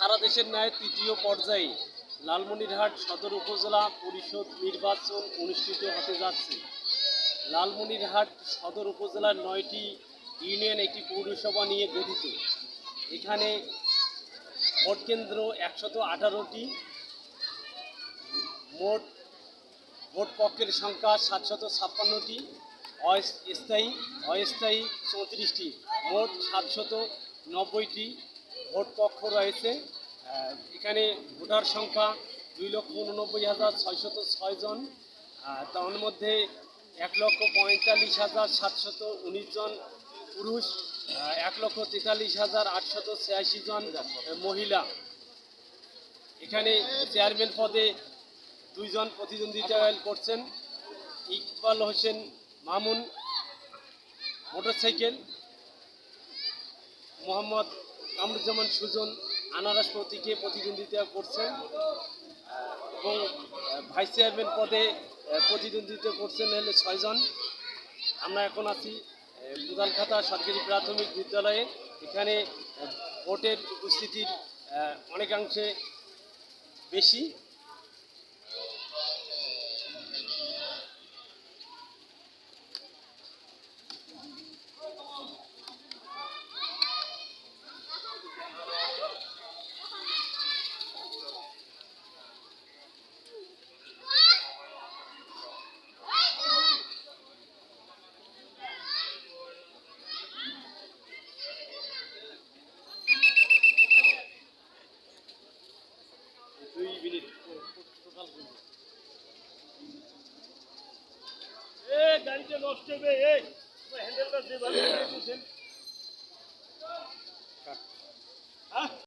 সারা দেশের ন্যায় তৃতীয় পর্যায়ে লালমনিরহাট সদর উপজেলা পরিষদ নির্বাচন অনুষ্ঠিত হতে যাচ্ছে। লালমনিরহাট সদর উপজেলার নয়টি ইউনিয়ন একটি পৌরসভা নিয়ে গঠিত। এখানে ভোট কেন্দ্র একশত আঠারোটি, মোট ভোট কক্ষের সংখ্যা সাতশত ছাপ্পান্নটি, অস্থায়ী অস্থায়ী চৌত্রিশটি, মোট সাতশত নব্বইটি। ভোট কক্ষ রয়েছে। এখানে ভোটার সংখ্যা দুই লক্ষ উননব্বই হাজার ছয়শত ছয় জন। তার মধ্যে এক লক্ষ পঁয়তাল্লিশ হাজার সাতশত উনিশ জন পুরুষ এক লক্ষ তেতাল্লিশ হাজার আটশত ছিয়াশি জন মহিলা। এখানে চেয়ারম্যান পদে দুইজন প্রতিদ্বন্দ্বিতা করছেন ইকবাল হোসেন মামুন মোটরসাইকেল, মোহাম্মদ কামরুজ্জামান সুজন আনারস প্রতীকে প্রতিদ্বন্দ্বিতা করছেন এবং ভাইস চেয়ারম্যান পদে প্রতিদ্বন্দ্বিতা করছেন হলে ছয়জন। আমরা এখন আছি প্রধানখাতা সরকারি প্রাথমিক বিদ্যালয়ে। এখানে ভোটের উপস্থিতির অনেকাংশে বেশি। গাড়িটা নষ্ট হবে এই হ্যান্ডেলটা যেভাবে